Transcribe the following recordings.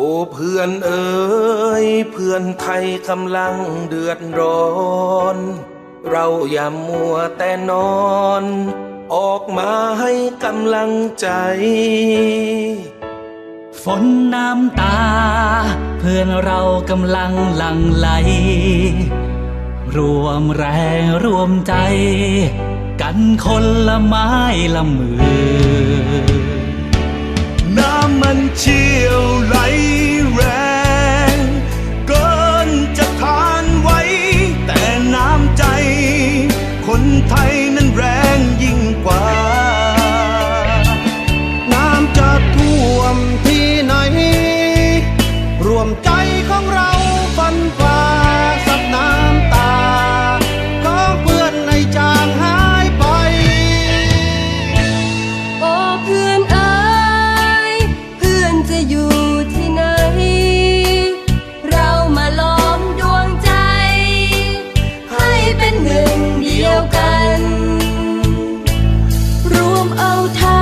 โอ้เพื่อนเอ๋ยเพื่อนไทยกำลังเดือดร้อน เราอย่ามัวแต่นอน ออกมาให้กำลังใจ ฝนน้ำตา เพื่อนเรากำลังหลั่งไหล รวมแรงรวมใจ กันคนละไม้ละมือ น้ำมันเชี่ยวไหลแรง เกินจะทานไว้ แต่น้ำใจ คนไทยนั้นแรงยิ่งกว่า น้ำจะท่วมที่ไหน รวมใจของเราฟันฝ่า เอาไทย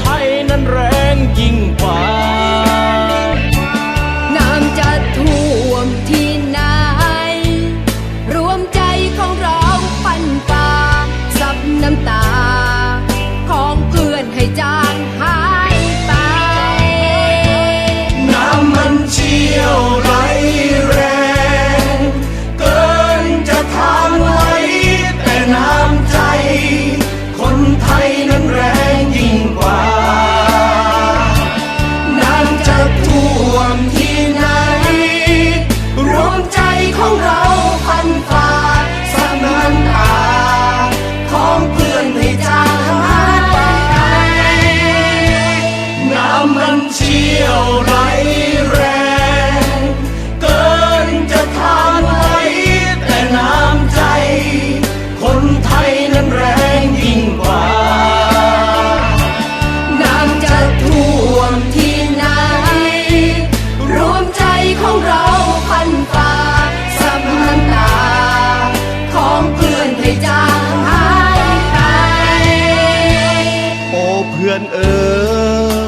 ไทยนั้นแรงยิ่งกว่า อ้เพื่อนเออ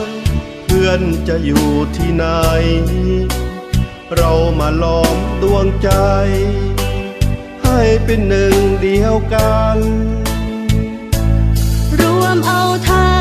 เพื่อนจะอยู่ที่ไหน เรามาล้อมดวงใจ ให้เป็นหนึ่งเดียวกัน รวมเอาทั้ง